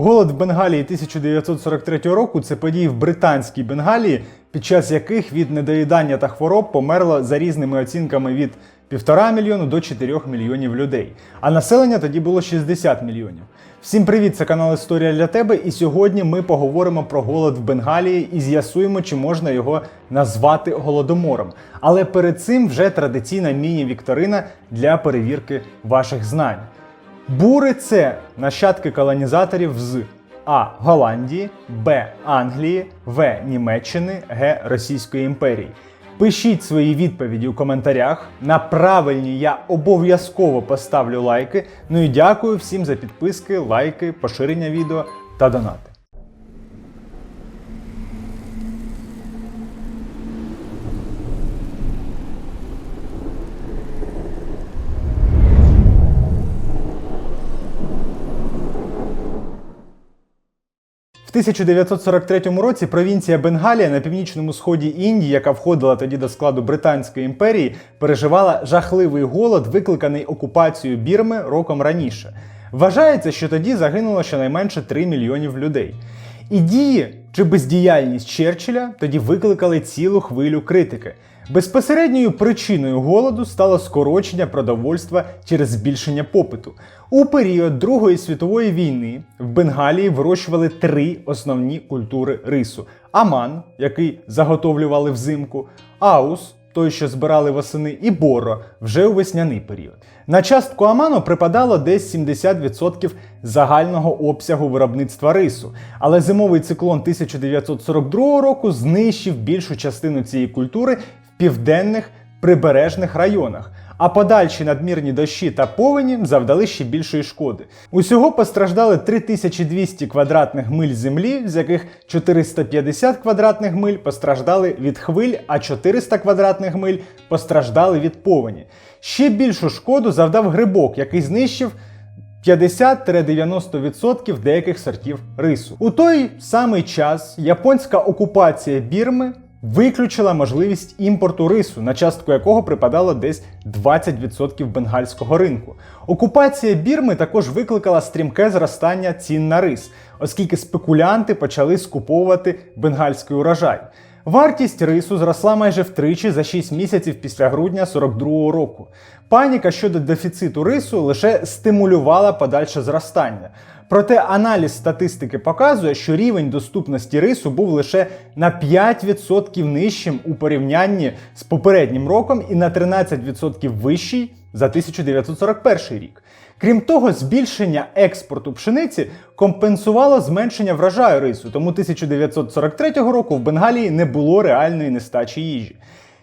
Голод в Бенгалії 1943 року це події в британській Бенгалії, під час яких від недоїдання та хвороб померло за різними оцінками від 1,5 мільйону до 4 мільйонів людей. А населення тоді було 60 мільйонів. Всім привіт! Це канал Історія для тебе. І сьогодні ми поговоримо про голод в Бенгалії і з'ясуємо, чи можна його назвати голодомором. Але перед цим вже традиційна міні-вікторина для перевірки ваших знань. Бури це нащадки колонізаторів з А. Голландії, Б. Англії, В. Німеччини, Г. Російської імперії. Пишіть свої відповіді у коментарях. На правильні я обов'язково поставлю лайки. Ну і дякую всім за підписки, лайки, поширення відео та донати. 1943 році провінція Бенгалія на північному сході Індії, яка входила тоді до складу Британської імперії, переживала жахливий голод, викликаний окупацією Бірми роком раніше. Вважається, що тоді загинуло щонайменше 3 мільйонів людей. І дії чи бездіяльність Черчилля тоді викликали цілу хвилю критики. Безпосередньою причиною голоду стало скорочення продовольства через збільшення попиту. У період Другої світової війни в Бенгалії вирощували три основні культури рису: аман, який заготовлювали взимку, аус, той, що збирали восени, і боро вже у весняний період. На частку аману припадало десь 70% загального обсягу виробництва рису, але зимовий циклон 1942 року знищив більшу частину цієї культури в південних прибережних районах. А подальші надмірні дощі та повені завдали ще більшої шкоди. Усього постраждали 3200 квадратних миль землі, з яких 450 квадратних миль постраждали від хвиль, а 400 квадратних миль постраждали від повені. Ще більшу шкоду завдав грибок, який знищив 50-90% деяких сортів рису. У той самий час японська окупація Бірми виключила можливість імпорту рису, на частку якого припадало десь 20% бенгальського ринку. Окупація Бірми також викликала стрімке зростання цін на рис, оскільки спекулянти почали скуповувати бенгальський урожай. Вартість рису зросла майже втричі за 6 місяців після грудня 42-го року. Паніка щодо дефіциту рису лише стимулювала подальше зростання. Проте аналіз статистики показує, що рівень доступності рису був лише на 5% нижчим у порівнянні з попереднім роком і на 13% вищий за 1941 рік. Крім того, збільшення експорту пшениці компенсувало зменшення врожаю рису, тому 1943 року в Бенгалії не було реальної нестачі їжі.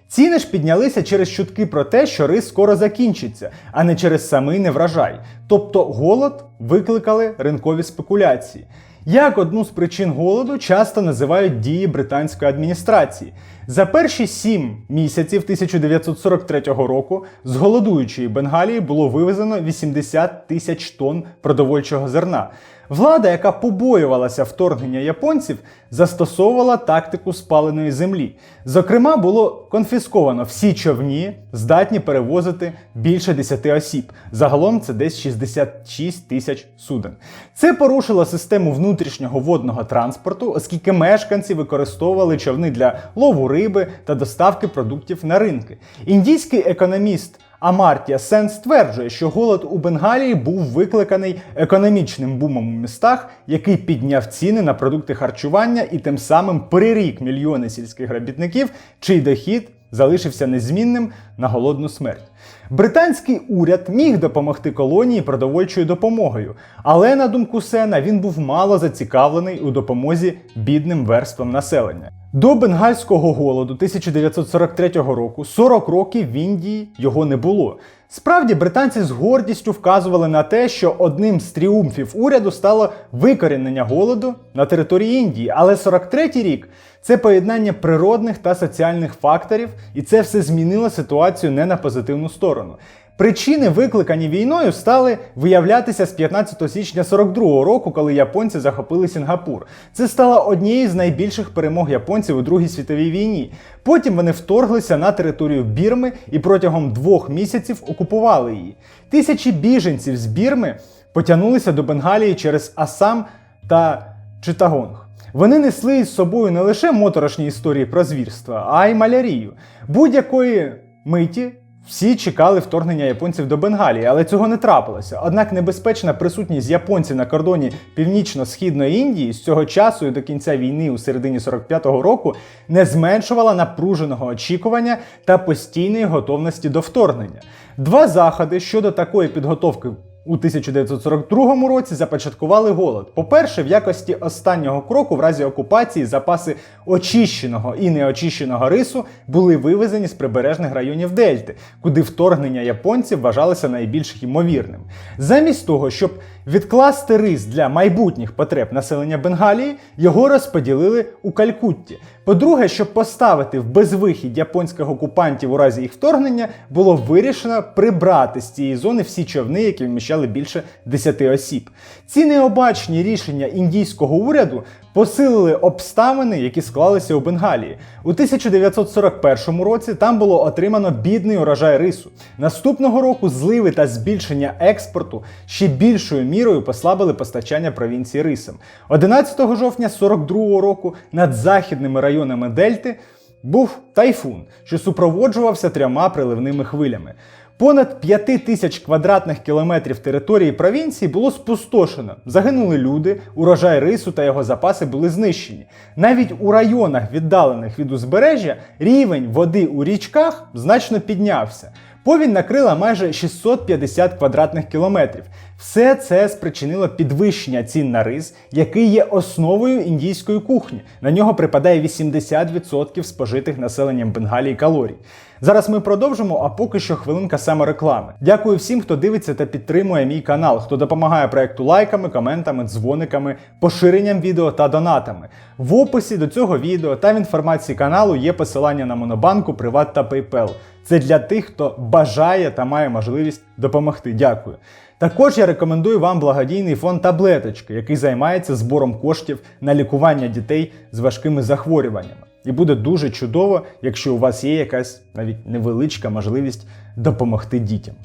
Ціни ж піднялися через чутки про те, що рис скоро закінчиться, а не через самий неврожай. Тобто голод викликали ринкові спекуляції. Як одну з причин голоду часто називають дії британської адміністрації. За перші сім місяців 1943 року з голодуючої Бенгалії було вивезено 80 тисяч тонн продовольчого зерна. Влада, яка побоювалася вторгнення японців, застосовувала тактику спаленої землі. Зокрема, було конфісковано всі човні, здатні перевозити більше 10 осіб. Загалом це десь 66 тисяч суден. Це порушило систему внутрішнього водного транспорту, оскільки мешканці використовували човни для лову риби та доставки продуктів на ринки. Індійський економіст. Амартія Сен стверджує, що голод у Бенгалії був викликаний економічним бумом у містах, який підняв ціни на продукти харчування і тим самим прирік мільйони сільських робітників, чий дохід залишився незмінним на голодну смерть. Британський уряд міг допомогти колонії продовольчою допомогою, але на думку Сена він був мало зацікавлений у допомозі бідним верствам населення. До бенгальського голоду 1943 року 40 років в Індії його не було. Справді, британці з гордістю вказували на те, що одним з тріумфів уряду стало викорінення голоду на території Індії. Але 43-й рік це поєднання природних та соціальних факторів, і це все змінило ситуацію не на позитивну сторону. Причини, викликані війною, стали виявлятися з 15 січня 42-го року, коли японці захопили Сінгапур. Це стало однією з найбільших перемог японців у Другій світовій війні. Потім вони вторглися на територію Бірми і протягом двох місяців окупували її. Тисячі біженців з Бірми потягнулися до Бенгалії через Асам та Читагонг. Вони несли із собою не лише моторошні історії про звірства, а й малярію. Будь-якої миті всі чекали вторгнення японців до Бенгалії, але цього не трапилося. Однак небезпечна присутність японців на кордоні північно-східної Індії з цього часу і до кінця війни у середині 45-го року не зменшувала напруженого очікування та постійної готовності до вторгнення. Два заходи щодо такої підготовки у 1942 році започаткували голод. По-перше, в якості останнього кроку, в разі окупації, запаси очищеного і неочищеного рису були вивезені з прибережних районів Дельти, куди вторгнення японців вважалося найбільш ймовірним. Замість того, щоб відкласти рис для майбутніх потреб населення Бенгалії, його розподілили у Калькутті. По-друге, щоб поставити в безвихідь японських окупантів у разі їх вторгнення, було вирішено прибрати з цієї зони всі човни, які вміщали більше 10 осіб. Ці необачні рішення індійського уряду посилили обставини, які склалися у Бенгалії. У 1941 році там було отримано бідний урожай рису. Наступного року зливи та збільшення експорту ще більшою мірою послабили постачання провінції рисом. 11 жовтня 42 року над західними районами Дельти був тайфун, що супроводжувався трьома приливними хвилями. Понад 5 тисяч квадратних кілометрів території провінції було спустошено. Загинули люди, урожай рису та його запаси були знищені. Навіть у районах, віддалених від узбережжя, рівень води у річках значно піднявся. Повінь накрила майже 650 квадратних кілометрів. Все це спричинило підвищення цін на рис, який є основою індійської кухні. На нього припадає 80% спожитих населенням Бенгалії калорій. Зараз ми продовжимо, а поки що хвилинка самореклами. Дякую всім, хто дивиться та підтримує мій канал, хто допомагає проекту лайками, коментами, дзвониками, поширенням відео та донатами. В описі до цього відео та в інформації каналу є посилання на Монобанку, Приват та PayPal. Це для тих, хто бажає та має можливість допомогти. Дякую. Також я рекомендую вам благодійний фонд таблеточки, який займається збором коштів на лікування дітей з важкими захворюваннями. І буде дуже чудово, якщо у вас є якась навіть невеличка можливість допомогти дітям.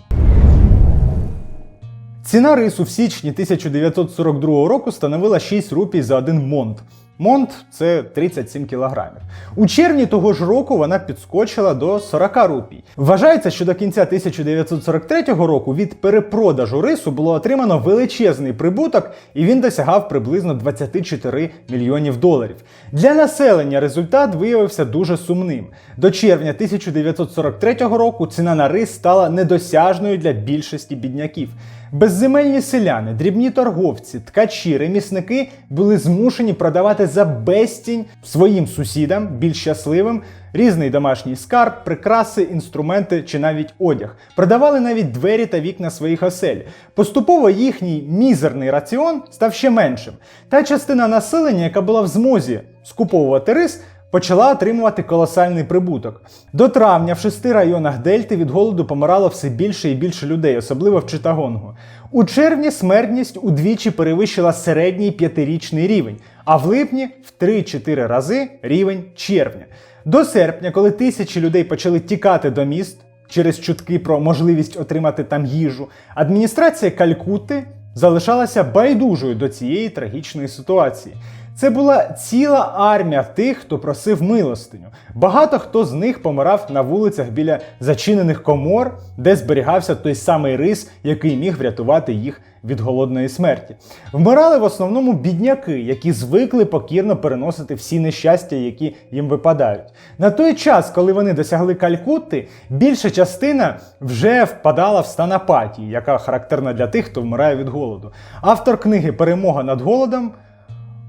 Ціна рису в січні 1942 року становила 6 рупій за один монт. Монт це 37 кілограмів. У червні того ж року вона підскочила до 40 рупій. Вважається, що до кінця 1943 року від перепродажу рису було отримано величезний прибуток, і він досягав приблизно 24 мільйонів доларів. Для населення результат виявився дуже сумним. До червня 1943 року ціна на рис стала недосяжною для більшості бідняків. Безземельні селяни, дрібні торговці, ткачі, ремісники були змушені продавати за безцінь своїм сусідам, більш щасливим, різний домашній скарб, прикраси, інструменти чи навіть одяг. Продавали навіть двері та вікна своїх осель. Поступово їхній мізерний раціон став ще меншим. Та частина населення, яка була в змозі скуповувати рис, почала отримувати колосальний прибуток. До травня в шести районах Дельти від голоду помирало все більше і більше людей, особливо в Читагонгу. У червні смертність удвічі перевищила середній п'ятирічний рівень, а в липні в 3-4 рази рівень червня. До серпня, коли тисячі людей почали тікати до міст через чутки про можливість отримати там їжу, адміністрація Калькутти залишалася байдужою до цієї трагічної ситуації. Це була ціла армія тих, хто просив милостиню. Багато хто з них помирав на вулицях біля зачинених комор, де зберігався той самий рис, який міг врятувати їх від голодної смерті. Вмирали в основному бідняки, які звикли покірно переносити всі нещастя, які їм випадають. На той час, коли вони досягли Калькутти, більша частина вже впадала в стан апатії, яка характерна для тих, хто вмирає від голоду. Автор книги Перемога над голодом.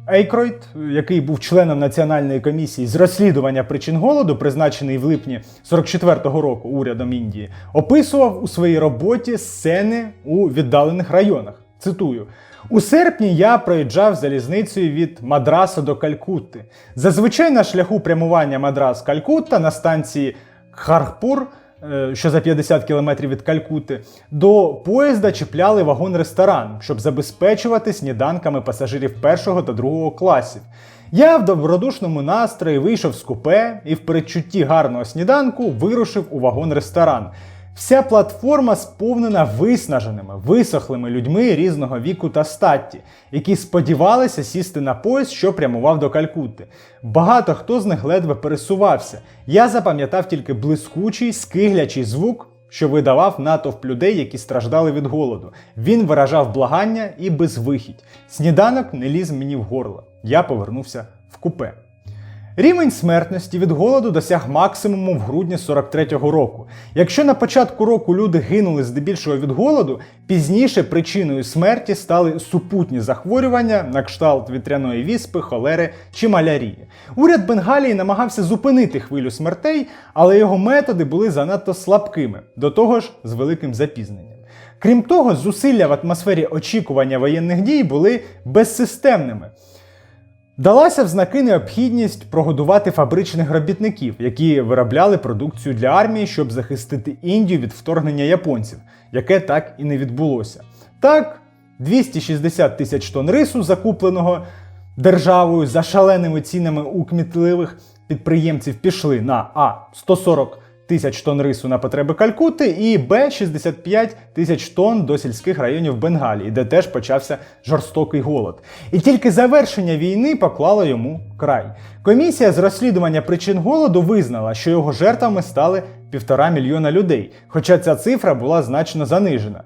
Ейкройд, який був членом національної комісії з розслідування причин голоду, призначений в липні 44-го року урядом Індії, описував у своїй роботі сцени у віддалених районах. Цитую. У серпні я проїжджав залізницею від Мадраса до Калькутти. Зазвичай на шляху прямування Мадрас-Калькутта на станції Харпур, що за 50 кілометрів від Калькути, до поїзда чіпляли вагон-ресторан, щоб забезпечувати сніданками пасажирів першого та другого класів. Я в добродушному настрої вийшов з купе і в передчутті гарного сніданку вирушив у вагон-ресторан. Вся платформа сповнена виснаженими, висохлими людьми різного віку та статті, які сподівалися сісти на поїзд, що прямував до Калькутти. Багато хто з них ледве пересувався. Я запам'ятав тільки блискучий, скиглячий звук, що видавав натовп людей, які страждали від голоду. Він виражав благання і безвихідь. Сніданок не ліз мені в горло. Я повернувся в купе. Рівень смертності від голоду досяг максимуму в грудні 43-го року. Якщо на початку року люди гинули здебільшого від голоду, пізніше причиною смерті стали супутні захворювання на кшталт вітряної віспи, холери чи малярії. Уряд Бенгалії намагався зупинити хвилю смертей, але його методи були занадто слабкими, до того ж з великим запізненням. Крім того, зусилля в атмосфері очікування воєнних дій були безсистемними. Далася в знаки необхідність прогодувати фабричних робітників, які виробляли продукцію для армії, щоб захистити Індію від вторгнення японців, яке так і не відбулося. Так, 260 тисяч тонн рису, закупленого державою за шаленими цінами у кмітливих підприємців, пішли на А 140 тисяч тонн рису на потреби Калькути і Б 65 тисяч тонн до сільських районів Бенгалії, де теж почався жорстокий голод. І тільки завершення війни поклало йому край. Комісія з розслідування причин голоду визнала, що його жертвами стали півтора мільйона людей, хоча ця цифра була значно занижена.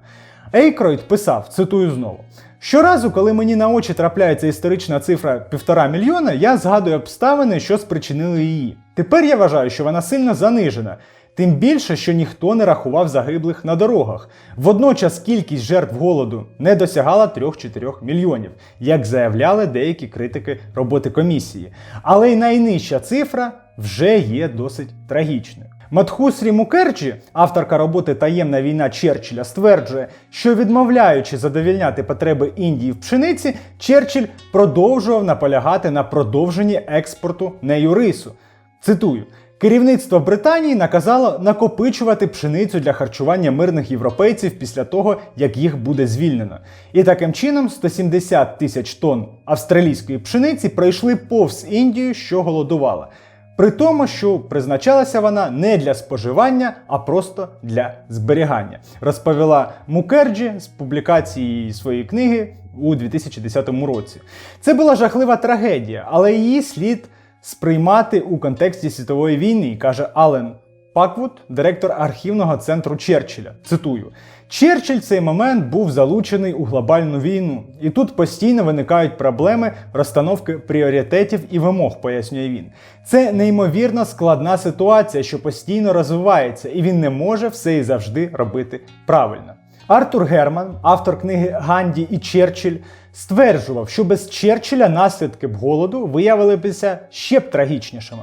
Ейкройд писав, цитую знову. Щоразу, коли мені на очі трапляється історична цифра півтора мільйона, я згадую обставини, що спричинили її. Тепер я вважаю, що вона сильно занижена, тим більше, що ніхто не рахував загиблих на дорогах. Водночас кількість жертв голоду не досягала 3-4 мільйонів, як заявляли деякі критики роботи комісії. Але й найнижча цифра вже є досить трагічною. Матхусрі Мукерджі, авторка роботи Таємна війна Черчилля, стверджує, що відмовляючи задовільняти потреби Індії в пшениці, Черчилль продовжував наполягати на продовженні експорту нею рису. Цитую. Керівництво Британії наказало накопичувати пшеницю для харчування мирних європейців після того, як їх буде звільнено. І таким чином 170 тисяч тонн австралійської пшениці пройшли повз Індію, що голодувала. При тому, що призначалася вона не для споживання, а просто для зберігання, розповіла Мукерджі з публікації своєї книги у 2010 році. Це була жахлива трагедія, але її слід сприймати у контексті світової війни, каже Ален Паквуд, директор архівного центру Черчилля. Цитую: Черчилль цей момент був залучений у глобальну війну, і тут постійно виникають проблеми розстановки пріоритетів і вимог, пояснює він. Це неймовірно складна ситуація, що постійно розвивається, і він не може все і завжди робити правильно. Артур Герман, автор книги Ганді і Черчилль, стверджував, що без Черчилля наслідки б голоду виявилися ще б трагічнішими.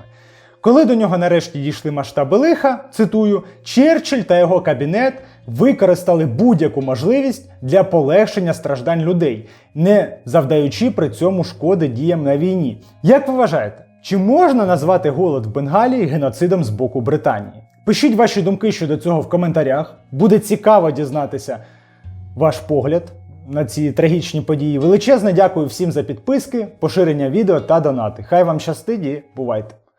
Коли до нього нарешті дійшли масштаби лиха, цитую, Черчилль та його кабінет використали будь-яку можливість для полегшення страждань людей, не завдаючи при цьому шкоди діям на війні. Як ви вважаєте, чи можна назвати голод в Бенгалії геноцидом з боку Британії? Пишіть ваші думки щодо цього в коментарях. Буде цікаво дізнатися ваш погляд на ці трагічні події. Величезне дякую всім за підписки, поширення відео та донати. Хай вам щастить і бувайте!